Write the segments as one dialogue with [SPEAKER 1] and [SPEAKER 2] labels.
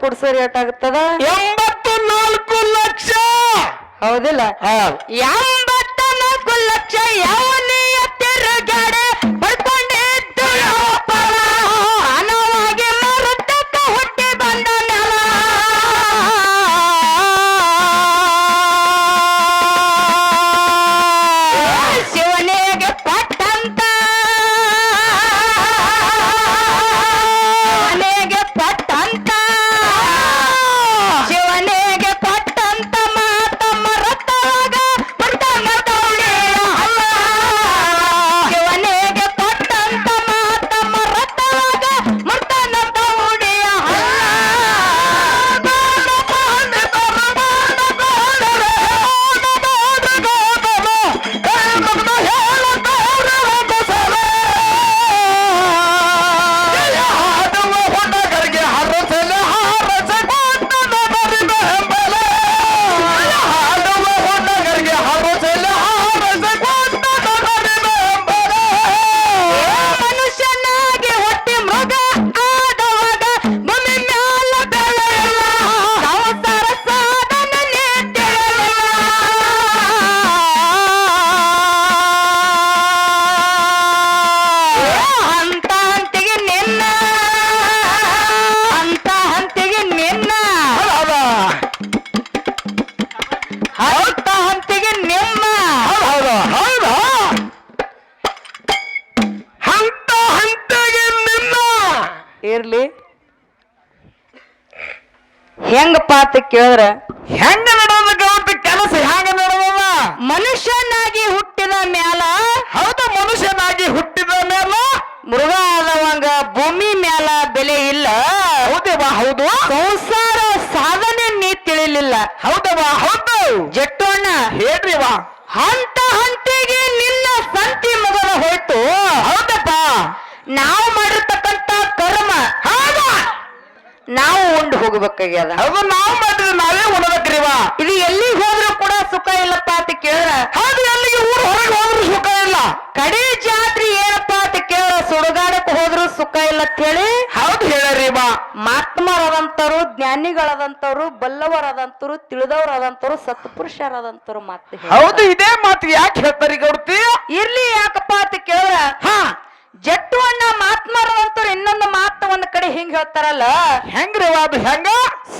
[SPEAKER 1] ಕುಡ್ಸೋರ್ ಏಟಾಗುತ್ತದ
[SPEAKER 2] ಎಂಬತ್ತು ನಾಲ್ಕು ಲಕ್ಷ!
[SPEAKER 1] ಹೌದಿಲ್ಲ?
[SPEAKER 2] ಹಾ.
[SPEAKER 1] ಕೇಳಿದ್ರ
[SPEAKER 2] ಹೆಂಗ ನಡೆದ ಗೌತ ಕೆಲಸ ಹೆಂಗ ನಡೆದದ
[SPEAKER 1] ಮನುಷ್ಯನಾಗಿ ಹುಟ್ಟಿದ ಮ್ಯಾಲ
[SPEAKER 2] ಹೌದು ಮನುಷ್ಯನಾಗಿ ಹುಟ್ಟಿದ ಮೇಲೆ
[SPEAKER 1] ಮೃಗ ಆದವಂಗ ಭೂಮಿ ಮ್ಯಾಲ ಬೆಲೆ ಇಲ್ಲ.
[SPEAKER 2] ಹೌದವಾ ಹೌದು.
[SPEAKER 1] ಸಂಸಾರ ಸಾಧನೆ ನೀ ತಿಳಿಲಿಲ್ಲ.
[SPEAKER 2] ಹೌದವಾ ಹೌದು.
[SPEAKER 1] ಜಟ್ಟು ಜಟ್ಟೋಣ
[SPEAKER 2] ಹೇಳ್ರಿವಾ
[SPEAKER 1] ಹಂತ ಹಂತಿಗೆ ನಿನ್ನ ಸಂತಿ ಮಗನ ಹೋಯ್ತು.
[SPEAKER 2] ಹೌದಪ್ಪ.
[SPEAKER 1] ನಾವು ಮಾಡಿರ್ತಕ್ಕಂತ ನಾವು ಉಂಡು ಹೋಗ್ಬೇಕಾಗ್ಯದ.
[SPEAKER 2] ಹೌದು ನಾವು ಮಾಡಿದ್ರೆ ನಾವೇ ಉಣಬೇಕ್ರಿವ.
[SPEAKER 1] ಇದು ಎಲ್ಲಿ ಹೋದ್ರೂ ಕೂಡ ಸುಖ ಇಲ್ಲಪ್ಪ ಅಂತ ಕೇಳಿದ್ರ
[SPEAKER 2] ಹೌದು ಎಲ್ಲಿಗೆ ಊರು ಹೊರಗೆ ಹೋದ್ರು ಸುಖ ಇಲ್ಲ.
[SPEAKER 1] ಕಡೆ ಜಾತ್ರೆ ಏನಪ್ಪಾ ಅಂತ ಕೇಳ ಸುಡುಗಾಡಕ್ ಹೋದ್ರು ಸುಖ ಇಲ್ಲ ಅಂತ ಹೇಳಿ
[SPEAKER 2] ಹೌದು ಹೇಳರಿವ
[SPEAKER 1] ಮಾತ್ಮರದಂತರು ಜ್ಞಾನಿಗಳದಂತರು ಬಲ್ಲವರದಂತರು ತಿಳಿದವರದಂತರು ಸತ್ಪುರುಷರದಂತರು ಮಾತು.
[SPEAKER 2] ಹೌದು ಇದೇ ಮಾತು ಯಾಕೆ ಹೇಳ್ತಾರಿ ಗೌಡ್ತಿ?
[SPEAKER 1] ಇರ್ಲಿ ಯಾಕಪ್ಪ ಅಂತ ಕೇಳ
[SPEAKER 2] ಹಾ.
[SPEAKER 1] ಜಟ್ಟು ಅಣ್ಣ ಮಾತ್ ಕಡೆ
[SPEAKER 2] ಹೆಂಗ್ರಿ ಅದು ಹೆಂಗ?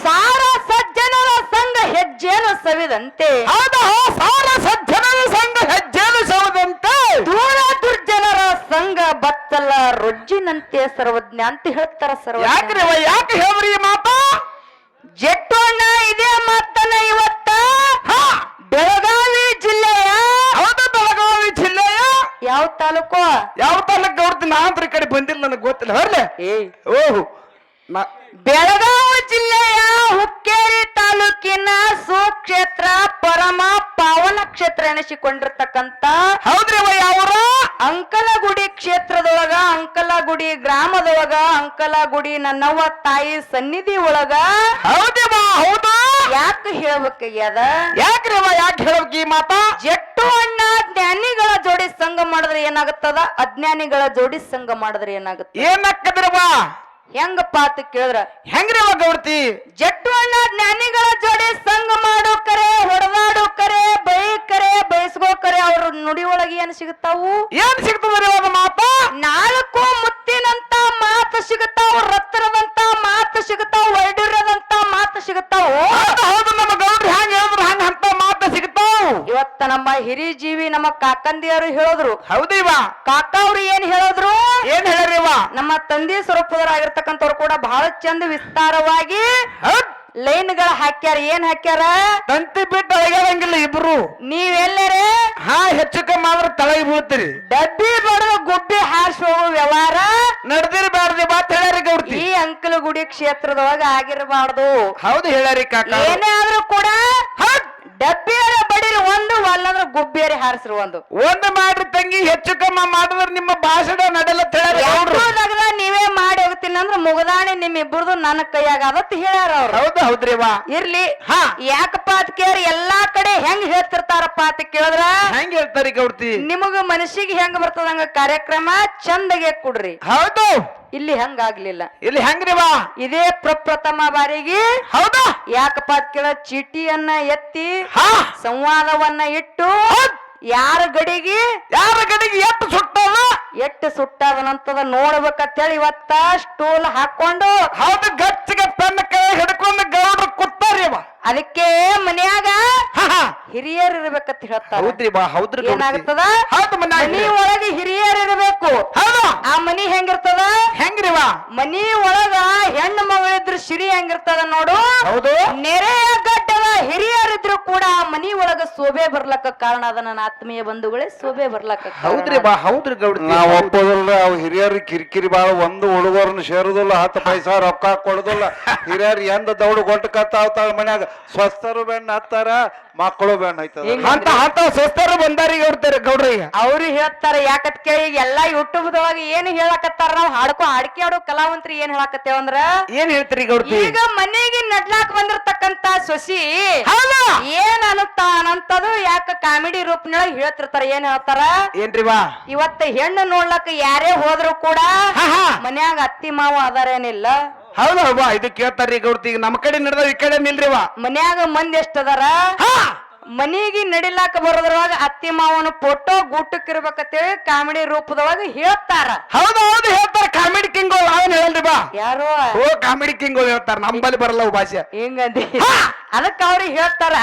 [SPEAKER 1] ಸಾರ ಸಜ್ಜನರ ಸಂಘ ಹೆಜ್ಜೆನು ಸವಿದಂತೆ.
[SPEAKER 2] ಹೌದಾ ಸಾರ ಸಜ್ಜನರ ಸಂಘ ಹೆಜ್ಜೆನು ಸವಿದಂತೆ.
[SPEAKER 1] ದೂರ ದುರ್ಜನರ ಸಂಘ ಬತ್ತಲ್ಲ ರೊಜ್ಜಿನಂತೆ ಸರ್ವಜ್ಞ ಅಂತ ಹೇಳ್ತಾರ ಸರ್ವಜ್ಞ.
[SPEAKER 2] ಯಾಕ್ರಿ ಯಾಕೆ ಹೇಳ್ರಿ ಮಾತು?
[SPEAKER 1] ಜಟ್ಟು ಅಣ್ಣ ಇದೇ ಮಾತನ್ನ ಇವತ್ತ ಬೆಳಗಾವಿ ಜಿಲ್ಲೆಯ
[SPEAKER 2] ಹೌದು ಬೆಳಗಾವಿ ಜಿಲ್ಲೆಯ.
[SPEAKER 1] ಯಾವ ತಾಲೂಕು?
[SPEAKER 2] ಯಾವ ತಾಲೂಕು ಅವ್ರದ್ದು ನಾ ಕಡೆ ಬಂದಿಲ್ಲ ನನಗೆ ಗೊತ್ತಿಲ್ಲ. ಬರ್ಲೆ. ಓಹೋ.
[SPEAKER 1] ಬೆಳಗಾವಿ ಜಿಲ್ಲೆಯ ಹುಕ್ಕೇರಿ ತಾಲೂಕಿನ ಸುಕ್ಷೇತ್ರ ಪರಮ ಪಾವನ ಕ್ಷೇತ್ರ ಎನಿಸಿಕೊಂಡಿರ್ತಕ್ಕಂತ
[SPEAKER 2] ಹೌದ್ರಿವ ಯಾವ್ರ
[SPEAKER 1] ಅಂಕಲಗುಡಿ ಕ್ಷೇತ್ರದೊಳಗ ಅಂಕಲಗುಡಿ ಗ್ರಾಮದೊಳಗ ಅಂಕಲಗುಡಿ ನನ್ನವ್ವ ತಾಯಿ ಸನ್ನಿಧಿ ಒಳಗ
[SPEAKER 2] ಹೌದಿವ ಹೌದು.
[SPEAKER 1] ಯಾಕೆ ಹೇಳ್ಬೇಕಾಗ್ಯದ
[SPEAKER 2] ಯಾಕ್ರಿ ಯಾಕೆ ಹೇಳ್ಬೇಕು ಈ ಮಾತ?
[SPEAKER 1] ಜಟ್ಟು ಅಣ್ಣ ಜ್ಞಾನಿಗಳ ಜೋಡಿ ಸಂಘ ಮಾಡಿದ್ರೆ ಏನಾಗುತ್ತದ? ಅಜ್ಞಾನಿಗಳ ಜೋಡಿ ಸಂಘ ಮಾಡಿದ್ರೆ ಏನಾಗುತ್ತೆ
[SPEAKER 2] ಏನಕ್ಕದ್ರವ
[SPEAKER 1] ಹೆಂಗಪ್ಪ ಅಂತ ಕೇಳಿದ್ರ
[SPEAKER 2] ಹೆಂಗ್ರಿ ಗೌಡ್ತಿ?
[SPEAKER 1] ಜಟ್ಟು ಅಣ್ಣ ಜ್ಞಾನಿಗಳ ಜೋಡಿ ಸಂಘ ಮಾಡೋ ಕರೆ ಹೊಡೆದಾಡೋ ಕರೆ ಬೈ ಕರೆ ಬಯಸ್ಕೋ ಕರೆ ಅವ್ರ ನುಡಿ ಒಳಗೆ ಏನ್ ಸಿಗುತ್ತಾವು?
[SPEAKER 2] ಏನ್ ಸಿಗ್ತದ್ರಿ ಅವಾಗ ಮಾತ?
[SPEAKER 1] ನಾಲ್ಕು ಮುತ್ತಿನಂತ ಮಾತು ಸಿಗುತ್ತಾವ ರತ್ನದಂತ ಮಾತು ಸಿಗುತ್ತಾವ ವೈಡೂರ್ಯದಂತ ಮಾತು ಸಿಗುತ್ತಾವು.
[SPEAKER 2] ಹೌದು ಹೌದು ನಮ್ಮ ಗೌಡ್ರಿ ಹ್ಯಾಂಗ ಹೇಳಿದ್ರು ಹಂಗ ಅಂತ ಮಾತ ಸಿಗ್ತಾವ್
[SPEAKER 1] ಇವತ್ತ ನಮ್ಮ ಹಿರಿ ಜೀವಿ ನಮ್ಮ ಕಾಕಂದಿಯರು ಹೇಳಿದ್ರು.
[SPEAKER 2] ಹೌದಿವ
[SPEAKER 1] ಕಾಕ ಅವ್ರು ಏನ್ ಹೇಳಿದ್ರು?
[SPEAKER 2] ಏನ್ ಹೇಳ್ರಿವ
[SPEAKER 1] ನಮ್ಮ ತಂದೆ ಸ್ವರೂಪದರಾಗಿರ್ತಕ್ಕಂಥವ್ರು ಕೂಡ ಬಹಳ ಚಂದ ವಿಸ್ತಾರವಾಗಿ ಲೈನ್ಗಳ ಲೈನ್ಗಳ ಹಾಕ್ಯಾರ. ಏನ್ ಹಾಕ್ಯಾರ?
[SPEAKER 2] ತಂತಿ ಬಿಟ್ಟು ಅಳಗ್ಯಾರಂಗಿಲ್ಲ ಇಬ್ರು.
[SPEAKER 1] ನೀವೆಲ್ಲರೇ?
[SPEAKER 2] ಹಾ ಹೆಚ್ಚು ಕಮ್ಮಿ ಆದ್ರೆ ತಳಗಿ ಬೀಳ್ತೀರಿ.
[SPEAKER 1] ಡಬ್ಬಿ ಬಡದ ಗುಬ್ಬಿ ಹಾರಿಸುವ ವ್ಯವಹಾರ?
[SPEAKER 2] ನಡೆದಿರಬಾರ್ದು ಮತ್ತೆ ಮಾತ್ ಹೇಳ್ಯಾರಿ ಗೌಡ್ತಿ.
[SPEAKER 1] ಈ ಅಂಕಲಗುಡಿ ಕ್ಷೇತ್ರದೊಳಗ ಆಗಿರಬಾರ್ದು.
[SPEAKER 2] ಹೌದು ಹೇಳ್ಯಾರಿ ಕಾಕ.
[SPEAKER 1] ಏನೇ ಆದ್ರೂ ಕೂಡ
[SPEAKER 2] ಹೌದ್.
[SPEAKER 1] ಬಡಿರಿ ಒಂದು ಅಲ್ಲಂದ್ರ ಗುಬ್ಬಿಯರಿ ಹಾರಿಸ್ರಿ ಒಂದು.
[SPEAKER 2] ಒಂದು ಮಾಡ್ರಿ ತಂಗಿ ಹೆಚ್ಚು ಕಮ್ಮ ಮಾಡಿದ್ರೆ ನಿಮ್ಮ ಭಾಷಣ ನಡೆಲ್ಲ
[SPEAKER 1] ತಿಳಿದ್ರೆ ನೀವೇ ಮಾಡಿ ಹೋಗ್ತೀನಿ ಅಂದ್ರ ಮುಗದಾಣಿ ನಿಮ್ ಇಬ್ಬರದು ನನ್ನ ಕೈಯಾಗ ಅದತ್ ಹೇಳ್ಯಾರ ಅವ್ರು.
[SPEAKER 2] ಹೌದು ಹೌದ್ರಿವಾ
[SPEAKER 1] ಇರ್ಲಿ.
[SPEAKER 2] ಹಾ.
[SPEAKER 1] ಯಾಕಪ್ಪ ಅದ್ ಕೇಳಿ ಎಲ್ಲಾ ಕಡೆ ಹೆಂಗ್ ಹೇಳ್ತಿರ್ತಾರಪ್ಪ ಅಂತ ಕೇಳಿದ್ರ?
[SPEAKER 2] ಹೆಂಗ್ ಹೇಳ್ತಾರಿ ಗೌಡ್ತಿ?
[SPEAKER 1] ನಿಮಗ ಮನಸ್ಸಿಗೆ ಹೆಂಗ್ ಬರ್ತದಂಗ ಕಾರ್ಯಕ್ರಮ? ಚಂದಗೆ ಕೊಡ್ರಿ.
[SPEAKER 2] ಹೌದು.
[SPEAKER 1] ಇಲ್ಲಿ ಹಂಗಾಗ್ಲಿಲ್ಲ
[SPEAKER 2] ಇಲ್ಲಿ ಹೆಂಗ್ರಿವಾ
[SPEAKER 1] ಇದೇ ಪ್ರಪ್ರಥಮ ಬಾರಿಗೆ
[SPEAKER 2] ಹೌದಾ.
[SPEAKER 1] ಯಾಕಪ್ಪ ಕೇಳ ಚೀಟಿಯನ್ನ ಎತ್ತಿ
[SPEAKER 2] ಹಾ.
[SPEAKER 1] ಸಂವಾದವನ್ನ ಇಟ್ಟು ಯಾರ ಗಡಿಗೆ?
[SPEAKER 2] ಯಾರ ಗಡಿಗೆ ಎಟ್ಟು ಸುಟ್ಟವ
[SPEAKER 1] ಎಟ್ಟು ಸುಟ್ಟದನಂತದ ನೋಡ್ಬೇಕಂತೇಳಿ ಇವತ್ತ ಸ್ಟೂಲ್ ಹಾಕೊಂಡು
[SPEAKER 2] ಹೌದು ಗಚ್ಚಿಗೆ ಪೆನ್ ಕೈ ಹಿಡ್ಕೊಂಡು ಗೌಡ್ರು ಅವ
[SPEAKER 1] ಅದಕ್ಕೆ ಮನ್ಯಾಗ. ಹಿರಿಯರ್ ಇರ್ಬೇಕಂತ ಹೇಳ್ತಾರೆ.
[SPEAKER 2] ಹೌದ್ರಿ ಬಾ ಹೌದ್ರಿ ಗೌಡ್ತಿ.
[SPEAKER 1] ಏನಾಗ್ತದ?
[SPEAKER 2] ಹೌದು
[SPEAKER 1] ಮನಿ ಒಳಗೆ ಹಿರಿಯರ್ ಇರಬೇಕು.
[SPEAKER 2] ಹೌದು.
[SPEAKER 1] ಆ ಮನಿ ಹೆಂಗಿರ್ತದ?
[SPEAKER 2] ಹೆಂಗ್ರಿ
[SPEAKER 1] ಮನಿ ಒಳಗ ಹೆಣ್ಣು ಮಗಳಿದ್ರು ಸಿರಿ ಹೆಂಗಿರ್ತದ ನೋಡು.
[SPEAKER 2] ಹೌದು.
[SPEAKER 1] ನೆರೆಯ ಗಡ್ಡದ ಹಿರಿಯರಿದ್ರು ಕೂಡ ಆ ಮನಿ ಒಳಗ ಶೋಭೆ ಬರ್ಲಕ್ಕ ಕಾರಣ ಅದ ನನ್ನ ಆತ್ಮೀಯ ಬಂಧುಗಳೇ ಶೋಭೆ ಬರ್ಲಕ್ಕ ಕಾರಣ.
[SPEAKER 2] ಹೌದ್ರಿ ಬಾ ಹೌದ್ರಿ ಗೌಡ್ತಿ
[SPEAKER 3] ನಾವ್ ಒಪ್ಪೋದಲ್ಲ ಅವ್ ಹಿರಿಯರ್ ಕಿರಿಕಿರಿ ಬಾಳ ಒಂದು ಹುಡುಗರನ್ನ ಸೇರುದಿಲ್ಲ ಹತ್ತು ಪೈಸಾ ರೊಕ್ಕ ಕೊಡುದಿಲ್ಲ. ಹಿರಿಯರ್ ಎಂದ ದೌಡು ಗೊಟ್ಟು ಕತ್ತ ಮನ್ಯಾಗ ಸ್ವಸ್ಥರು ಬೆಣ್ಣ ಹತ್ತಾರ ಮಕ್ಕಳು
[SPEAKER 1] ಹಿಂಗ್
[SPEAKER 2] ಅಂತ ಅಂತ ಸ್ವಸ್ಥರು ಬಂದಾರಿ ಗೌಡ್ತಾರೆ ಗೌಡ್ರಿಗೆ
[SPEAKER 1] ಅವ್ರು ಹೇಳ್ತಾರ ಯಾಕತ್ ಕೇಳಿ ಈಗ ಎಲ್ಲಾ ಯೂಟ್ಯೂಬ್ ದೊಳಗ ಏನ್ ಹೇಳಕತ್ತಾರ ನಾವ್ ಹಾಡ್ಕೊ ಹಾಡ್ಕಿ ಆಡೋ ಕಲಾವಂತ್ರಿ ಏನ್ ಹೇಳಕತ್ತೇವ ಅಂದ್ರ?
[SPEAKER 2] ಏನ್ ಹೇಳ್ತೀರಿ ಗೌಡ್ತಿ?
[SPEAKER 1] ಈಗ ಮನೆಗೆ ನಡ್ಲಾಕ್ ಬಂದಿರ್ತಕ್ಕಂತ ಸೊಸಿ
[SPEAKER 2] ಹೌದಾ!
[SPEAKER 1] ಏನ್ ಅನ್ನುತ್ತಾನಂತದು ಯಾಕ ಕಾಮಿಡಿ ರೂಪನೊಳಗ ಹೇಳ್ತಿರ್ತಾರ ಏನ್ ಹೇಳ್ತಾರ?
[SPEAKER 2] ಏನ್ರಿ ಬಾ?
[SPEAKER 1] ಇವತ್ತ ಹೆಣ್ಣು ನೋಡ್ಲಕ್ಕ ಯಾರೇ ಹೋದ್ರು ಕೂಡ
[SPEAKER 2] ಹಾ ಹಾ.
[SPEAKER 1] ಮನ್ಯಾಗ ಅತ್ತಿ ಮಾವ ಅದಾರೇನಿಲ್ಲ.
[SPEAKER 2] ಹೌದಾ ಬಾ ಇದು ಕೇಳ್ತಾರ್ರಿ ಗೌಡ್ತಿ. ಈಗ ನಮ್ಮ ಕಡೆ ನಡೆದ ಈ ಕಡೆ ನಿಲ್ರಿವ.
[SPEAKER 1] ಮನ್ಯಾಗ ಮಂದಿ ಎಷ್ಟದಾರ? ಮನಿಗೆ ನಡಿಲಾಕ ಬರೋದ್ರೊಳಗ ಅತ್ತಿ ಮಾವನ ಫೋಟೋ ಗೂಟಕ್ಕಿರ್ಬೇಕಂತೇಳಿ ಕಾಮಿಡಿ ರೂಪದೊಳಗ ಹೇಳ್ತಾರ.
[SPEAKER 2] ಹೌದು ಹೌದು ಹೇಳ್ತಾರ. ಕಾಮಿಡಿ ಕಿಂಗ್ ಅವನ್ ಹೇಳಲ್ರಿ ಬಾ.
[SPEAKER 1] ಯಾರು?
[SPEAKER 2] ಓ ಕಾಮಿಡಿ ಕಿಂಗ್ ಹೇಳ್ತಾರ. ನಮ್ಮಲ್ಲಿ ಬರಲ್ಲ ಅವು ಭಾಷೆ.
[SPEAKER 1] ಹಿಂಗಂದಿ. ಅದಕ್ಕ ಅವ್ರಿಗೆ ಹೇಳ್ತಾರ.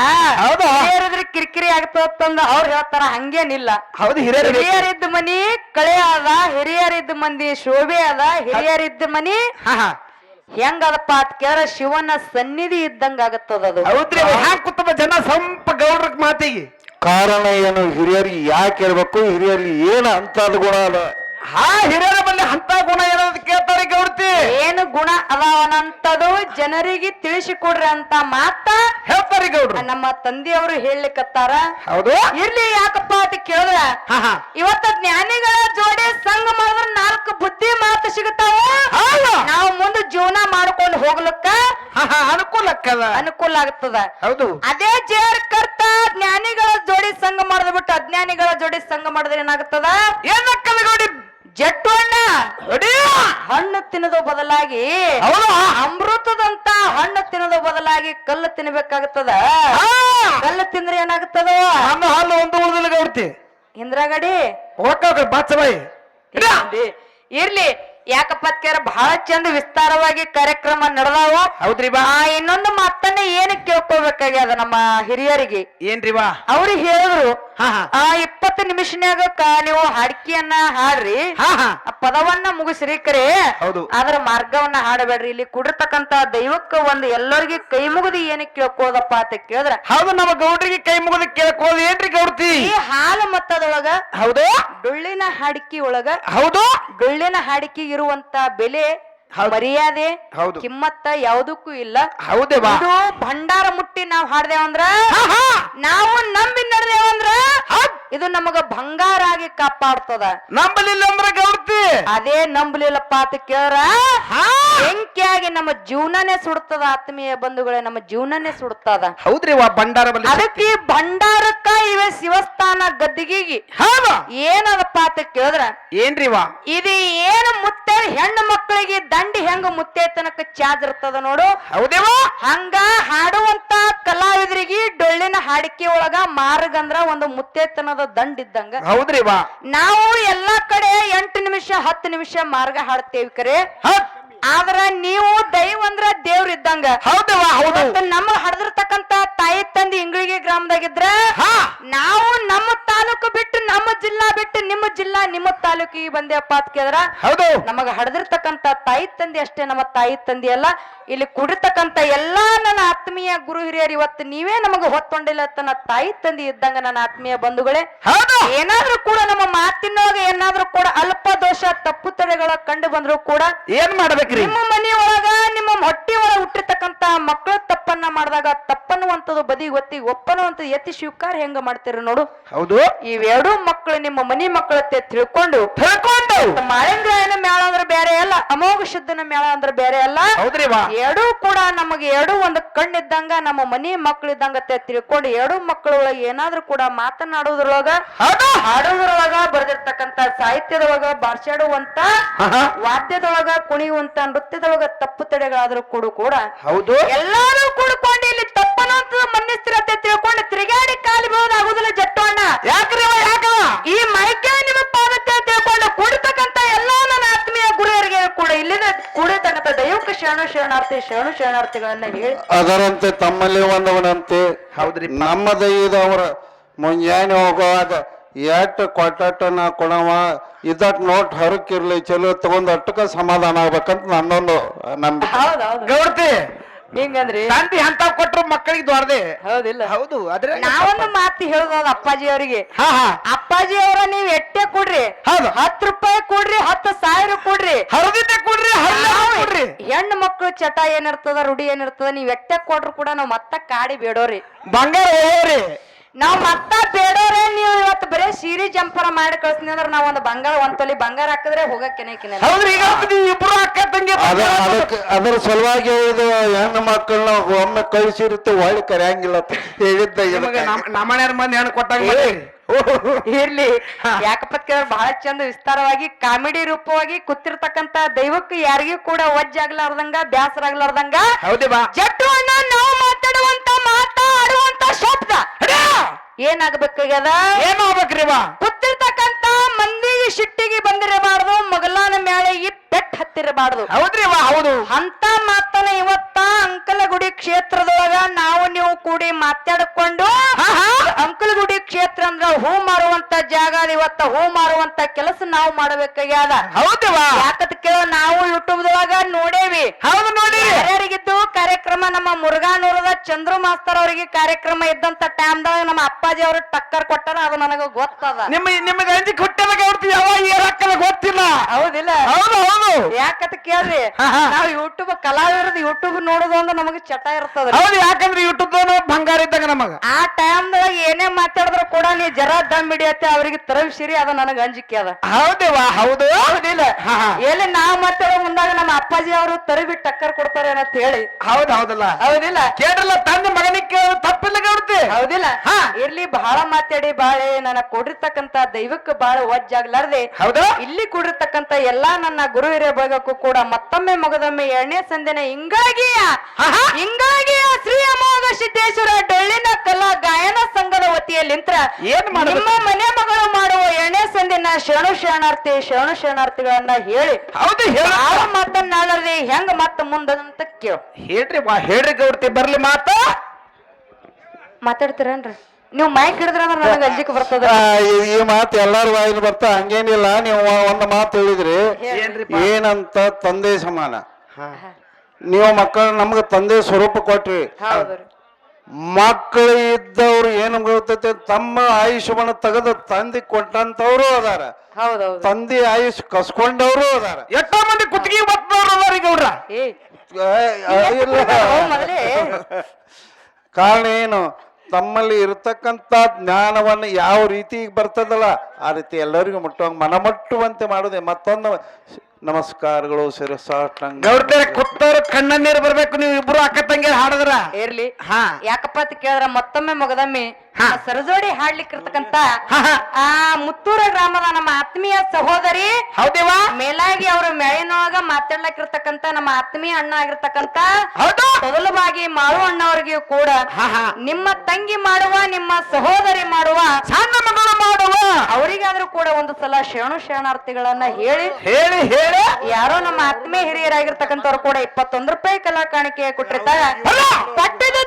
[SPEAKER 2] ಹೌದು.
[SPEAKER 1] ಹಿರಿಯರಿದ್ರೆ ಕಿರಿಕಿರಿ ಆಗ್ತದಂದ ಅವ್ರ ಹೇಳ್ತಾರ. ಹಂಗೇನಿಲ್ಲ.
[SPEAKER 2] ಹೌದು ಹಿರಿಯರು ಬೇಕು.
[SPEAKER 1] ಹಿರಿಯರಿದ್ದ ಮನಿ ಕಳೆ ಅದ ಹಿರಿಯರಿದ್ದ ಮಂದಿ ಶೋಭೆ ಅದ ಹಿರಿಯರಿದ್ದ ಮನಿ
[SPEAKER 2] ಹಾ ಹಾ.
[SPEAKER 1] ಹೆಂಗದಪ್ಪ ಅದ್ ಕೇಳ ಶಿವನ ಸನ್ನಿಧಿ ಇದ್ದಂಗ ಆಗತ್ತದ ಅದು.
[SPEAKER 2] ಹೌದ್ರಿ ಹ್ಯಾಂಗ ಕೂತದ ಜನ? ಸಂಪ ಗೌಡ್ರ ಮಾತಿಗೆ.
[SPEAKER 3] ಕಾರಣ ಏನು? ಹಿರಿಯರಿಗೆ ಯಾಕೆ ಇರ್ಬೇಕು ಹಿರಿಯರಿಗೆ ಏನ್ ಅಂತ ಗುಣ ಅದ?
[SPEAKER 2] ಹಾ ಹಿರಿಯರ ಬಲ್ಲಿ ಅಂತ ಗುಣ ಏನಂತ ಕೇಳ್ತಾರೆ ಗೌಡ್ತಿ?
[SPEAKER 1] ಏನು ಗುಣ ಅದಾವನಂತದು ಜನರಿಗೆ ತಿಳಿಸಿಕೊಡ್ರಿ ಅಂತ ಮಾತ
[SPEAKER 2] ಹೇಳ್ತಾರಿ ಗೌಡ್ರು.
[SPEAKER 1] ನಮ್ಮ ತಂದೆಯವರು ಹೇಳಲಿಕ್ಕತ್ತಾರ
[SPEAKER 2] ಹೌದು.
[SPEAKER 1] ಇರ್ಲಿ ಯಾಕಪ್ಪ ಅಂತ ಕೇಳಿದ್ರ
[SPEAKER 2] ಹಾ ಹಾ.
[SPEAKER 1] ಇವತ್ತ ಜ್ಞಾನಿಗಳ ಜೋಡಿ ಸಂಘ ಮಾಡಿದ್ರ ನಾಲ್ಕು ಬುದ್ಧಿ ಮಾತು ಸಿಗುತ್ತಾವ?
[SPEAKER 2] ಹೌದು.
[SPEAKER 1] ನಾವು ಮುಂದೆ ಜೀವನ ಮಾಡ್ಕೊಂಡು ಹೋಗ್ಲಕ್ಕ?
[SPEAKER 2] ಹಾ ಹಾ ಅನುಕೂಲಕ್ಕದ
[SPEAKER 1] ಅನುಕೂಲ ಆಗ್ತದ.
[SPEAKER 2] ಹೌದು.
[SPEAKER 1] ಅದೇ ಜೇರ್ ಕರ್ತ ಜ್ಞಾನಿಗಳ ಜೋಡಿ ಸಂಘ ಮಾಡಿದ್ ಬಿಟ್ಟು ಅಜ್ಞಾನಿಗಳ ಜೋಡಿ ಸಂಘ ಮಾಡಿದ್ರೆ ಏನಾಗ್ತದ?
[SPEAKER 2] ಏನಕ್ಕದ ಗೌಡಿ
[SPEAKER 1] ಜಟ್ಟು ಹಣ್ಣ ಹಣ್ಣು ತಿನ್ನೋದು ಬದಲಾಗಿ ಅಮೃತದಂತ ಹಣ್ಣು ತಿನ್ನೋದು ಬದಲಾಗಿ ಕಲ್ಲು ತಿನ್ಬೇಕಾಗುತ್ತದ. ಕಲ್ಲು ತಿಂದ್ರೆ ಏನಾಗುತ್ತದ
[SPEAKER 2] ನಮ್ಮ ಹಾಲು ಒಂದು ಉಳಿದಿಲ್ಲ ಗೌಡ್ತಿ.
[SPEAKER 1] ಇಂದ್ರಗಡಿ
[SPEAKER 2] ಬಾಚಬಾಯಿ ಬಾಚ ಬಾಯಿ. ಇಡ್ಯಾ.
[SPEAKER 1] ಇರ್ಲಿ. ಯಾಕಪ್ಪ ಅದಕ್ಕೆ ಬಹಳ ಚಂದ ವಿಸ್ತಾರವಾಗಿ ಕಾರ್ಯಕ್ರಮ ನಡೆದಾವ?
[SPEAKER 2] ಹೌದ್ರಿ ಬಾ.
[SPEAKER 1] ಇನ್ನೊಂದು ಮಾತನ್ನ ಏನಕ್ಕೆ ಕೇಳ್ಕೋಬೇಕಾಗ್ಯದ ನಮ್ಮ ಹಿರಿಯರಿಗೆ?
[SPEAKER 2] ಏನ್ರಿ ಬಾ.
[SPEAKER 1] ಅವ್ರಿಗೆ ಹೇಳಿದ್ರು ಆ ಇಪ್ಪತ್ತು ನಿಮಿಷನ್ಯಾಗ ನೀವು ಹಾಡಿಕೆಯನ್ನ ಹಾಡ್ರಿ.
[SPEAKER 2] ಹಾ ಹಾ.
[SPEAKER 1] ಆ ಪದವನ್ನ ಮುಗಿಸ್ರಿ ಕರೆ.
[SPEAKER 2] ಹೌದು.
[SPEAKER 1] ಆದ್ರ ಮಾರ್ಗವನ್ನ ಹಾಡಬೇಡ್ರಿ. ಇಲ್ಲಿ ಕುಡಿರ್ತಕ್ಕಂತ ದೈವಕ್ಕ ಒಂದು ಎಲ್ಲರಿಗೆ ಕೈ ಮುಗಿದು ಏನಕ್ಕೆ ಕೇಳ್ಕೋದಪ್ಪ ಅಂತ ಕೇಳಿದ್ರ.
[SPEAKER 2] ಹೌದು ನಮ್ಮ ಗೌಡ್ರಿಗೆ ಕೈ ಮುಗಿದು ಕೇಳ್ಕೋದು ಏನ್ರಿ ಗೌಡ್ತಿ?
[SPEAKER 1] ಈ ಹಾಲು ಮತ್ತದೊಳಗ
[SPEAKER 2] ಹೌದು.
[SPEAKER 1] ಡೊಳ್ಳಿನ ಹಾಡಿಕೆ ಒಳಗ
[SPEAKER 2] ಹೌದು.
[SPEAKER 1] ಡೊಳ್ಳಿನ ಹಾಡಿಕೆ ಇರುವಂತ ಬೆಲೆ. ಮರ್ಯಾದೆ
[SPEAKER 2] ಹೌದು.
[SPEAKER 1] ಕಿಮ್ಮತ್ತ ಯಾವುದಕ್ಕೂ ಇಲ್ಲ.
[SPEAKER 2] ಹೌದೇವಾ
[SPEAKER 1] ಇದು ಭಂಡಾರ ಮುಟ್ಟಿ ನಾವ್ ಹಾಡ್ದೇವಂದ್ರ ನಾವು ನಂಬಿ ನಡೆದೇವಂದ್ರ ಇದು ನಮಗ ಬಂಗಾರ ಆಗಿ ಕಾಪಾಡ್ತದ.
[SPEAKER 2] ನಂಬಲಿಲ್ಲ ಅಂದ್ರ ಗೌಡ್ತಿ.
[SPEAKER 1] ಅದೇ ನಂಬಲಿಲ್ಲಪ್ಪ ಅಂತ ಕೇಳ್ರ?
[SPEAKER 2] ಹಾ.
[SPEAKER 1] ಬೆಂಕಿಯಾಗಿ ನಮ್ಮ ಜೀವನನೇ ಸುಡ್ತದ ಆತ್ಮೀಯ ಬಂಧುಗಳೇ ನಮ್ಮ ಜೀವನನೇ ಸುಡ್ತದ.
[SPEAKER 2] ಹೌದ್ರಿ ವಾ ಭಂಡಾರ
[SPEAKER 1] ಅದಕ್ಕೆ ಭಂಡಾರಕ್ಕ ಇವೆ ಶಿವಸ್ಥಾನ ಗದ್ದಿಗೆಗಿ.
[SPEAKER 2] ಹೌದು.
[SPEAKER 1] ಏನದಪ್ಪ ಅಂತ ಕೇಳಿದ್ರ?
[SPEAKER 2] ಏನ್ರಿ ವಾ?
[SPEAKER 1] ಇದು ಏನು ಮುತ್ತೆ ಹೆಣ್ಣು ಮಕ್ಕಳಿಗೆ ದಂಡಿ ಹೆಂಗ ಮುತ್ತೆ ತನಕ ಚಾರ್ಜ್ ಇರ್ತದ ನೋಡು.
[SPEAKER 2] ಹೌದೇವ?
[SPEAKER 1] ಹಂಗ ಹಾಡುವಂತ ಕಲಾವಿದರಿಗೆ ಡೊಳ್ಳಿನ ಹಾಡಿಕೆ ಒಳಗ ಮಾರ್ಗಂದ್ರ ಒಂದು ಮುತ್ತೇತನದ ದಂಡ ಇದ್ದಂಗ.
[SPEAKER 2] ಹೌದ್ರಿ ವಾ
[SPEAKER 1] ನಾವು ಎಲ್ಲಾ ಕಡೆ ಎಂಟು ನಿಮಿಷ ಹತ್ತು ನಿಮಿಷ ಮಾರ್ಗ ಹಾಡ್ತೇವಿ ಕರೆ. ಆದ್ರ ನೀವು ದೈವ ಅಂದ್ರ ದೇವ್ರ ಇದ್ದಂಗ.
[SPEAKER 2] ಹೌದವಾ ಹೌದು.
[SPEAKER 1] ನಮ್ಮ ಹಡದಿರ್ತಕ್ಕಂತ ತಾಯಿ ತಂದೆ ಇಂಗಳಿಗೆ ಗ್ರಾಮದಾಗಿದ್ರ ನಾವು ನಮ್ಮ ತಾಲೂಕು ಬಿಟ್ಟು ನಮ್ಮ ಜಿಲ್ಲಾ ಬಿಟ್ಟು ನಿಮ್ಮ ಜಿಲ್ಲಾ ನಿಮ್ಮ ತಾಲೂಕಿಗೆ ಬಂದೆಪ್ಪ ಅಂತ ಕೇಳಿದ್ರ.
[SPEAKER 2] ಹೌದು.
[SPEAKER 1] ನಮಗ ಹಡದಿರ್ತಕ್ಕಂತ ತಾಯಿ ತಂದೆ ಅಷ್ಟೇ ನಮ್ಮ ತಾಯಿ ತಂದಿ ಅಲ್ಲ. ಇಲ್ಲಿ ಕುಡಿರ್ತಕ್ಕಂತ ಎಲ್ಲಾ ನನ್ನ ಆತ್ಮೀಯ ಗುರು ಹಿರಿಯರು ಇವತ್ತು ನೀವೇ ನಮಗ ಹೊತ್ತೊಂಡಿಲ್ಲ ತನ್ನ ತಾಯಿ ತಂದೆ ಇದ್ದಂಗ ನನ್ನ ಆತ್ಮೀಯ ಬಂಧುಗಳೇ.
[SPEAKER 2] ಹೌದು.
[SPEAKER 1] ಏನಾದ್ರೂ ಕೂಡ ನಮ್ಮ ಮಾತಿನೊಳಗೆ ಏನಾದ್ರೂ ಕೂಡ ಅಲ್ಪ ದೋಷ ತಪ್ಪು ತಡೆಗಳ ಕಂಡು ಬಂದ್ರು ಕೂಡ
[SPEAKER 2] ಏನ್ ಮಾಡ್ಬೇಕ್ರಿ?
[SPEAKER 1] ನಿಮ್ಮ ಮನೆಯೊಳಗ ನಿಮ್ಮ ಹೊಟ್ಟಿ ಒಳಗೆ ಹುಟ್ಟಿರ್ತಕ್ಕಂತ ಮಕ್ಕಳ ತಪ್ಪನ್ನ ಮಾಡಿದಾಗ ತಪ್ಪನ್ನುವಂಥದ್ದು ಬದಿ ಒತ್ತಿ ಒಪ್ಪನುವಂಥದ್ದು ಎತ್ತಿ ಸ್ವೀಕಾರ ಹೆಂಗ ಮಾಡ್ತೀರ ನೋಡು.
[SPEAKER 2] ಹೌದು.
[SPEAKER 1] ಇವೆರಡು ಮಕ್ಕಳು ನಿಮ್ಮ ಮನಿ ಮಕ್ಕಳತ್ತೆ ತಿಳ್ಕೊಂಡು
[SPEAKER 2] ತಿಳ್ಕೊಂಡು.
[SPEAKER 1] ಮಾಳಿಂಗ್ರಾಯನ ಮೇಳ ಅಂದ್ರೆ ಬೇರೆ ಅಲ್ಲ ಅಮೋಘ ಶುದ್ಧನ ಮೇಳ ಅಂದ್ರೆ ಬೇರೆ ಅಲ್ಲ. ಎರಡು ಕೂಡ ನಮಗೆ ಎರಡು ಒಂದು ಕಣ್ಣಿದ್ದಂಗ ನಮ್ಮ ಮನಿ ಮಕ್ಕಳಿದ್ದಂಗತ್ತೆ ತಿಳ್ಕೊಂಡು ಎರಡು ಮಕ್ಕಳೊಳಗೆ ಏನಾದ್ರೂ ಕೂಡ ಮಾತನಾಡೋದ್ರೊಳಗ ಹಾಡೋದ್ರೊಳಗ ಬರೆದಿರ್ತಕ್ಕಂತ ಸಾಹಿತ್ಯದೊಳಗ ಬಾರ್ಸಾಡುವಂತ ವಾದ್ಯದೊಳಗ ಕುಣಿಯುವಂತ ನೃತ್ಯದೊಳಗ ತಪ್ಪು ತಡೆಗಳಾದ್ರೂ ಕೂಡ ಕೂಡ
[SPEAKER 2] ಹೌದು.
[SPEAKER 1] ಎಲ್ಲಾರು ಕೂಡ್ಕೊಂಡು ಇಲ್ಲಿ ತಪ್ಪನಂತ ಮನ್ನಿಸ್ತಿರತ್ತೆ ತಿಳ್ಕೊಂಡು ತಿರುಗಾಡಿ ಕಾಲಿ ಬೀಳೋದಾಗುದಿಲ್ಲ ಜಟ್ಟೋಣ್ಣ
[SPEAKER 2] ಯಾಕ್ರಿ ಯಾಕವ?
[SPEAKER 1] ಈ ಮೈಕೆ ನಿಮ್ಮ ಪಾದತೆ ತಿಳ್ಕೊಂಡು ಕೂಡಿರ್ತಕ್ಕಂತ ಎಲ್ಲಾ ನನ್ನ ಆತ್ಮೀಯ ಗುರುವರಿಗೆ ಕೂಡ ಇಲ್ಲಿನ ಕೂಡಿರ್ತಕ್ಕಂಥ ದೈವಕ್ಕೆ ಶರಣು ಶರಣಾರ್ಥಿ ಶರಣು ಶರಣಾರ್ಥಿಗಳನ್ನ ಹೇಳಿ.
[SPEAKER 3] ಅದರಂತೆ ತಮ್ಮಲ್ಲಿ ಒಂದವನಂತೆ
[SPEAKER 2] ಹೌದ್ರಿ
[SPEAKER 3] ನಮ್ಮ ದೈವದವರ ಮುಂಜಾನೆ ಹೋಗುವಾಗ ಎಟ್ ಕೊಟ್ಟನ ಕೊಡವ ಇದಟ್ ನೋಟ್ ಹರಕಿರ್ಲಿ ಚಲೋ ತಗೊಂಡ್ ಅಟ್ಟಕ ಸಮಾಧಾನ ಆಗ್ಬೇಕಂತ ನನ್ನೊಂದು ನಂಬಿಕೆ.
[SPEAKER 2] ಗೌಡ್ತಿ
[SPEAKER 1] ಹಿಂಗಂದ್ರಿ?
[SPEAKER 2] ತಂದಿ ಅಂತ ಕೊಟ್ರು ಮಕ್ಕಳಿಗೆ ದ್ವಾರದೆ.
[SPEAKER 1] ಹೌದಿಲ್ಲ.
[SPEAKER 2] ಹೌದು ಅದ್ರ
[SPEAKER 1] ನಾವೊಂದು ಮಾತು ಹೇಳೋದು ಅಪ್ಪಾಜಿ ಅವರಿಗೆ
[SPEAKER 2] ಹಾ ಹಾ.
[SPEAKER 1] ಅಪ್ಪಾಜಿ ಅವರ ನೀವ್ ಎಟ್ಟೆ ಕೊಡ್ರಿ?
[SPEAKER 2] ಹೌದು.
[SPEAKER 1] ಹತ್ತು ರೂಪಾಯಿ ಕೊಡ್ರಿ ಹತ್ತು ಸಾವಿರ ಕೊಡ್ರಿ?
[SPEAKER 2] ಹರಿದಿದ್ದೆ ಕೊಡ್ರಿ ಕೊಡ್ರಿ.
[SPEAKER 1] ಹೆಣ್ಣು ಮಕ್ಕಳು ಚಟ ಏನಿರ್ತದ ರೂಢಿ ಏನಿರ್ತದ ನೀವ್ ಎಟ್ಟೆ ಕೊಟ್ರು ಕೂಡ ನಾವ್ ಮತ್ತ ಕಾಡಿ ಬೇಡೋರಿ.
[SPEAKER 2] ಬಂಗಾರ ಹೋಗ್ರಿ
[SPEAKER 1] ನಾವ್ ಮತ್ತ ಬೇಡೋರೆ ನೀವು ಇವತ್ತು ಬರೇ ಸೀರೆ ಜಂಪರ ಮಾಡಿ ಕಳ್ಸಿನಿ ಅಂದ್ರೆ ನಾವ್ ಒಂದು ಬಂಗಾರ ಒಂದ್ ತೊಲಿ ಬಂಗಾರ ಹಾಕಿದ್ರೆ ಹೋಗಕ್ಕೆ ಅದರ
[SPEAKER 2] ಹೌದ್ರಿ ಈಗ ನೀವು ಇಬ್ರು ಅಕ್ಕ ತಂಗಿ
[SPEAKER 3] ಅದ ಅದಕ್ಕೆ ಅದ್ರ ಸಲುವಾಗಿ ಇದು ಹೆಣ್ಣು ಮಕ್ಕಳನ್ನ ಒಮ್ಮೆ ಕಳಿಸಿರುತ್ತೆ ಒಳ್ಳೆ ಕರೆಯಂಗಿಲ್ಲ ಅಂತ ಹೇಳಿದ್ದ
[SPEAKER 2] ನಿಮಗೆ
[SPEAKER 3] ಇದಕ್ಕೆ.
[SPEAKER 2] ನಮ್ಮನೆಯವ್ರ ಮಂದಿ ಹೆಣ್ಣು ಕೊಟ್ಟಂಗ
[SPEAKER 1] ಇರ್ಲಿ. ಯಾಕಪ್ಪ ಕೇಳಿದ್ರೆ ಬಹಳ ಚಂದ ವಿಸ್ತಾರವಾಗಿ ಕಾಮಿಡಿ ರೂಪವಾಗಿ ಕೂತಿರ್ತಕ್ಕಂತ ದೈವಕ್ಕೆ ಯಾರಿಗೂ ಕೂಡ ಒಜ್ಜಾಗ್ಲಾರ್ದಂಗ ಬ್ಯಾಸರ ಆಗ್ಲಾರ್ದಂಗ
[SPEAKER 2] ಹೌದಿ ಬಾ.
[SPEAKER 1] ಜಟ್ಟು ಅಣ್ಣ ನಾವು ಏನಾಗ್ಬೇಕಾಗ್ಯದ?
[SPEAKER 2] ಏನ್ ಆಗ್ಬೇಕ್ರಿ ಬಾ
[SPEAKER 1] ಕೂತಿರ್ತಕ್ಕಂತ ಮಂದಿಗೆ ಸಿಟ್ಟಿಗೆ ಬಂದಿರಬಾರ್ದು ಮಗಲಾನ ಮ್ಯಾಳಿಗೆ ಪೆಟ್ ಹತ್ತಿರಬಾರದು.
[SPEAKER 2] ಹೌದ್ರಿ ವಾ ಹೌದು.
[SPEAKER 1] ಅಂತ ಮಾತನ್ನ ಇವತ್ತ ಅಂಕಲಗುಡಿ ಕ್ಷೇತ್ರದೊಳಗ ನಾವು ನೀವು ಕೂಡಿ ಮಾತಾಡಿಕೊಂಡು ಅಂಕಲಗುಡಿ ಕ್ಷೇತ್ರ ಅಂದ್ರ ಹೂ ಮಾರುವಂತ ಜಾಗ ಇವತ್ತ ಹೂ ಮಾರುವಂತ ಕೆಲಸ ನಾವು ಮಾಡಬೇಕಾಗ್ಯಾದ.
[SPEAKER 2] ಹೌದು
[SPEAKER 1] ಯಾಕತ್ ಕೇಳೋ ನಾವು ಯೂಟ್ಯೂಬ್ ದೊಳಗ ನೋಡೇವಿ.
[SPEAKER 2] ಹೌದು ನೋಡಿ
[SPEAKER 1] ಯಾರ್ಯಾರಿಗಿದ್ದು ಕಾರ್ಯಕ್ರಮ ನಮ್ಮ ಮುರುಘಾನೂರದ ಚಂದ್ರ ಮಾಸ್ತರ್ ಅವರಿಗೆ ಕಾರ್ಯಕ್ರಮ ಇದ್ದಂತ ಟೈಮ್ದಾಗ ನಮ್ಮ ಅಪ್ಪಾಜಿ ಅವರು ಟಕ್ಕರ್ ಕೊಟ್ಟಾರ ಅದು ನನಗ ಗೊತ್ತದ.
[SPEAKER 2] ನಿಮ್ಮ ನಿಮಗೆ ಯಾವ ಹಾಕದ ಗೊತ್ತಿಲ್ಲ.
[SPEAKER 1] ಹೌದಿಲ್ಲ.
[SPEAKER 2] ಹೌದು ಹೌದು
[SPEAKER 1] ಯಾಕತ್ ಕೇಳ್ರಿ. ನಾವು ಯೂಟ್ಯೂಬ್ ಕಲಾವಿರದ ಯೂಟ್ಯೂಬ್ ನೋಡೋದು ಅಂದ್ರೆ ನಮಗೆ ಚಟ ಇರ್ತದ
[SPEAKER 2] ಹೌದು ಯಾಕಂದ್ರೆ ಯೂಟ್ಯೂಬ್ ಬಂಗಾರ ಇದ್ದಾಗ ನಮಗ.
[SPEAKER 1] ಆ ಟೈಮ್ದಾಗ ಏನೇ ಮಾತಾಡಿದ್ರು ಕೂಡ ನೀ ಜರ ದಮ್ ಹಿಡಿಯತ್ತೆ ಅವ್ರಿಗೆ ತರವಿಸಿರಿ ಅದ ನನಗ ಅಂಜಿಕೆ ಅದ.
[SPEAKER 2] ಹೌದು? ವಾ ಹೌದು
[SPEAKER 1] ಹೌದಿಲ್ಲ. ಎಲ್ಲಿ ನಾವ್ ಮಾತಾಡೋ ಮುಂದಾಗ ನಮ್ಮ ಅಪ್ಪಾಜಿ ಅವರು ತರಬಿ ಟಕ್ಕರ್ ಕೊಡ್ತಾರೆ ಅಂತ ಹೇಳಿ.
[SPEAKER 2] ಹೌದು ಹೌದಲ್ಲ.
[SPEAKER 1] ಹೌದಿಲ್ಲ.
[SPEAKER 2] ಕೇಳಲ್ಲ ತಂದೆ ಮಗನಿಗೆ ತಪ್ಪಿಲ್ಲ ಗೌಡ್ತಿ.
[SPEAKER 1] ಹೌದಿಲ್ಲ. ಇರ್ಲಿ ಬಹಳ ಮಾತಾಡಿ ಬಾಳೆ ನನ್ನ ಕೊಡಿರ್ತಕ್ಕಂತ ದೈವಕ್ಕೆ ಬಹಳ ಒಜ್ಜಾಗ್ಲಾರ್ದೆ
[SPEAKER 2] ಹೌದು?
[SPEAKER 1] ಇಲ್ಲಿ ಕೂಡಿರ್ತಕ್ಕಂತ ಎಲ್ಲಾ ನನ್ನ ಗುರು ಹಿರಿಯ ಬಳಗಕ್ಕೂ ಕೂಡ ಮತ್ತೊಮ್ಮೆ ಮಗದೊಮ್ಮೆ ಎರಡನೇ ಸಂದಿನ ಹಿಂಗಾಗಿಯ. ಹಿಂಗಾಗಿಯ ಶ್ರೀ ಅಮೋಘ ಸಿದ್ದೇಶ್ವರ ಡೊಳ್ಳಿನ ಕಲಾ ಗಾಯನ ಸಂಘದ ವತಿಯಲ್ಲಿಂತ್ರ? ನಿಮ್ಮ ಮನೆ ಮಗಳು ಮಾಡುವ ಎರಡನೇ ಸಂದಿನ ಶರಣು ಶರಣಾರ್ಥಿ ಶರಣು ಶರಣಾರ್ಥಿಗಳನ್ನ ಹೇಳಿ.
[SPEAKER 2] ಹೌದು ಹೇಳ.
[SPEAKER 1] ಯಾವ ಮಾತನ್ನಾಡದೆ ಹೆಂಗ ಮತ್ತ ಮುಂದಂತ ಕೇಳಿ.
[SPEAKER 2] ಹೇಳ್ರಿ ಹೇಳ್ರಿ ಗೌರ್ತಿ ಬರ್ಲಿ ಮಾತ.
[SPEAKER 1] ಮಾತಾಡ್ತೀರೇನ್ರಿ? ನೀವು ಮೈಕ್ ಹಿಡಿದ್ರ ಅಂದ್ರೆ ನನಗೆ ಅಂಜಿಕೆ ಬರ್ತದ.
[SPEAKER 3] ಈ- ಮಾತು ಎಲ್ಲಾರು ಬಾಯಿಲ್ ಬರ್ತಾ ಹಂಗೇನಿಲ್ಲ ನೀವು ಒಂದು ಮಾತು ಹೇಳಿದ್ರಿ. ಏನಂತ ತಂದೆ ಸಮಾನ. ನೀವು ಮಕ್ಕಳು ನಮ್ಗೆ ತಂದೆ ಸ್ವರೂಪ ಕೊಟ್ರಿ. ಮಕ್ಕಳು ಇದ್ದವ್ರು ಏನು ಗೊತ್ತೈತೆ ತಮ್ಮ ಆಯುಷ್ಯವನ್ನು ತೆಗೆದು ತಂದೆ ಕೊಟ್ಟಂತವ್ರು ಅದಾರ.
[SPEAKER 1] ತಂದಿ
[SPEAKER 3] ತಂದೆ ಆಯುಷ್ ಕಸ್ಕೊಂಡವ್ರು ಅದಾರ.
[SPEAKER 2] ಎಷ್ಟೋ ಮಂದಿ ಕುತ್ತಿಗೆ ಬತ್ತವ್ರ ಅದಾರಿ
[SPEAKER 3] ಇಲ್ಲ. ಕಾರಣ ಏನು? ತಮ್ಮಲ್ಲಿ ಇರತಕ್ಕಂಥ ಜ್ಞಾನವನ್ನು ಯಾವ ರೀತಿ ಬರ್ತದಲ್ಲ ಆ ರೀತಿ ಎಲ್ಲರಿಗೂ ಮುಟ್ಟುವಂಗೆ ಮನಮಟ್ಟುವಂತೆ ಮಾಡೋದೆ ಮತ್ತೊಂದು ನಮಸ್ಕಾರಗಳು ಶಿರಸಾಷ್ಟಾಂಗ
[SPEAKER 2] ಗೌಡ್ತಾರೆ ಕುತ್ತವ್ರ ಕಣ್ಣ ನೀರು ಬರ್ಬೇಕು ನೀವು ಇಬ್ರು ಅಕ್ಕ ತಂಗಿ ಹಾಡದ್ರ?
[SPEAKER 1] ಇರ್ಲಿ.
[SPEAKER 2] ಹಾ.
[SPEAKER 1] ಯಾಕಪ್ಪ ಅಂತ ಕೇಳಿದ್ರ ಮತ್ತೊಮ್ಮೆ ಮೊಗದಮ್ಮೆ. ಸರಜೋಡಿ ಹಾಡ್ಲಿಕ್ಕಿರ್ತಕ್ಕಂತ
[SPEAKER 2] ಇರ್ತಕ್ಕಂತ.
[SPEAKER 1] ಆ ಮುತ್ತೂರ ಗ್ರಾಮದ ನಮ್ಮ ಆತ್ಮೀಯ ಸಹೋದರಿ
[SPEAKER 2] ಹೌದೇವಾ
[SPEAKER 1] ಮೇಲಾಗಿ ಅವ್ರ ಮೇಳಿನೊಳಗ ಮಾತಾಡ್ಲಕ್ಕಿರ್ತಕ್ಕಂತ ನಮ್ಮ ಆತ್ಮೀಯ ಅಣ್ಣ ಆಗಿರ್ತಕ್ಕಂತ ಮೊದಲವಾಗಿ ಮಾಳು ಅಣ್ಣವರಿಗೂ ಕೂಡ. ನಿಮ್ಮ ತಂಗಿ ಮಾಡುವ ನಿಮ್ಮ ಸಹೋದರಿ ಮಾಡುವ
[SPEAKER 2] ಸಣ್ಣ ಮಗಳು ಮಾಡುವ
[SPEAKER 1] ಅವರಿಗಾದ್ರೂ ಕೂಡ ಒಂದು ಸಲ ಶರಣು ಶರಣಾರ್ಥಿಗಳನ್ನ ಹೇಳಿ
[SPEAKER 2] ಹೇಳಿ ಹೇಳಿ
[SPEAKER 1] ಯಾರೋ ನಮ್ಮ ಆತ್ಮೀಯ ಹಿರಿಯರಾಗಿರ್ತಕ್ಕಂಥವ್ರು ಕೂಡ ಇಪ್ಪತ್ತೊಂದು ರೂಪಾಯಿ ಕಲಾ ಕಾಣಿಕೆ ಕೊಟ್ಟಿರ್ತಾರೆ. ಪಟ್ಟಿದು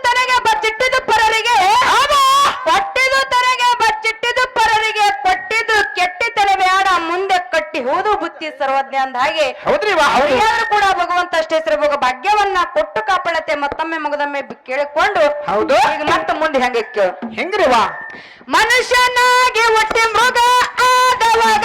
[SPEAKER 1] ಕಟ್ಟಿ ಹೋದು ಬುತ್ತಿ ಸರ್ವಜ್ಞ ಅಂದ ಹಾಗೆ ಕೂಡ ಭಗವಂತ ಅಷ್ಟೇ ಭೋಗ ಭಾಗ್ಯವನ್ನ ಕೊಟ್ಟು ಕಾಪಾಡತ್ತೆ ಮತ್ತೊಮ್ಮೆ ಮಗದೊಮ್ಮೆ ಕೇಳಿಕೊಂಡು
[SPEAKER 2] ಹೌದು.
[SPEAKER 1] ಈಗ ಮತ್ತೆ ಮುಂದೆ ಹೆಂಗೆ
[SPEAKER 2] ಹೆಂಗ್ರಿ ವಾ?
[SPEAKER 1] ಮನುಷ್ಯನಾಗಿ ಒಟ್ಟಿ ಮೃಗ ಆದವಾಗ